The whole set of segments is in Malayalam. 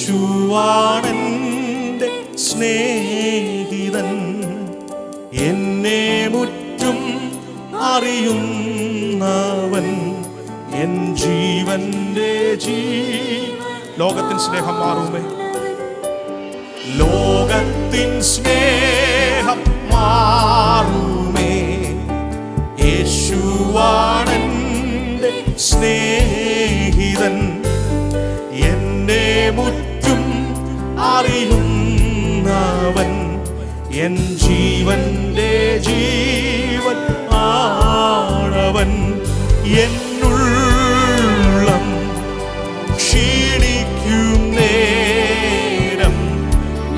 യേശുവാണെന്റെ സ്നേഹിതൻ. എന്നെ മുറ്റും അറിയുന്നവൻ. എൻ ജീവന്റെ ജീ ലോകത്തിൻ സ്നേഹം മാറുമേ. ലോകത്തിൻ സ്നേഹം മാറുമേ. യേശുവാണെന്റെ സ്നേഹിതൻ. എന്നെ മുറ്റും അറിയുന്നവൻ എൻ ജീവന്റെ ജീവൻ ആണവൻ. എന്നുള്ളം ക്ഷീണിക്കും നേരം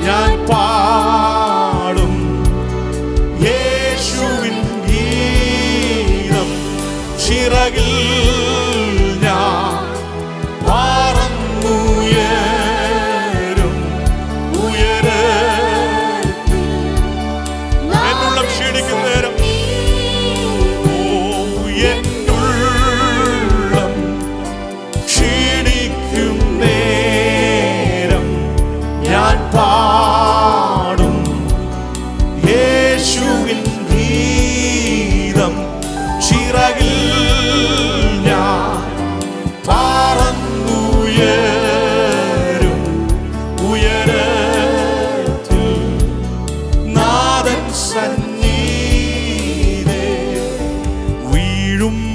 ഞാൻ പാടും. യേശുവിൻ ഗീതം ചിറകിൽ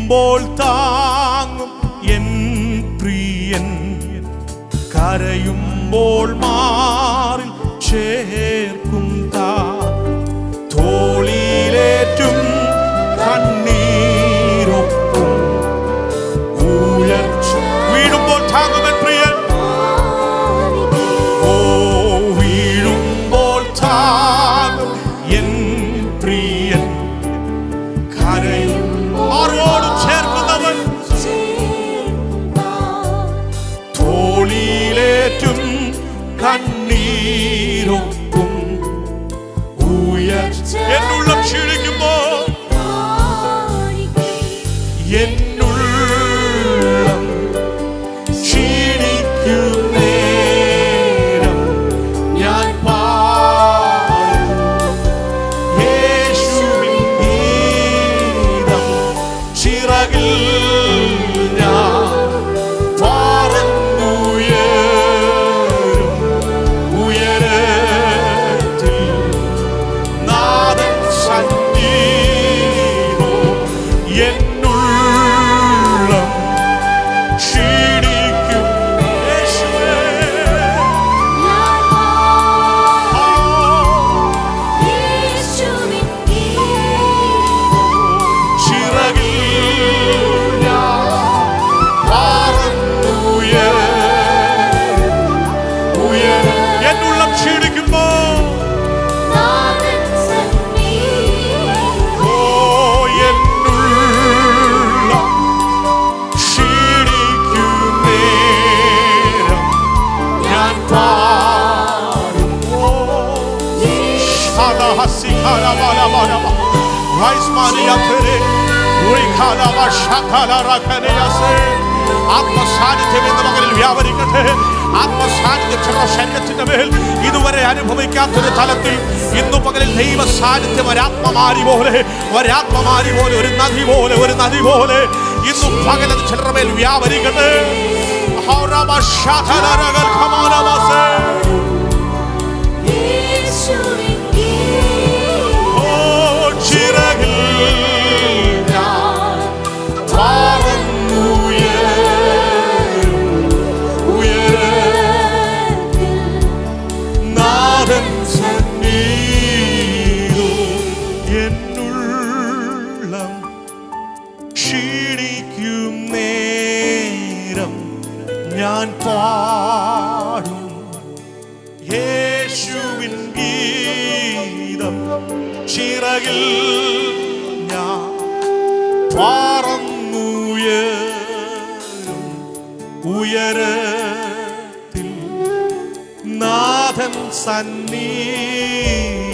വീഴുമ്പോൾ താങ്ങും എൻ പ്രിയൻ. കരയുമ്പോൾ മാറിൽ ചേർക്കും kann ഇതുവരെ അനുഭവിക്കാത്തൊരു തലത്തിൽ ഇന്നു പകലിൽ ദൈവ സാന്നിധ്യം ഒരാത്മമാരി പോലെ ഒരാത്മമാരി പോലെ ഒരു നദി പോലെ ഒരു നദി പോലെ ഇന്നു പകലത് ചിലരുടെ മേൽ വ്യാപരിക്കട്ടെ. ഞാൻ പാടും യേശുവിൻ ഗീതം ചിറകിൽ ഞാൻ പറന്നുയരും ഉയരത്തിൽ നാഥൻ സന്നീതോ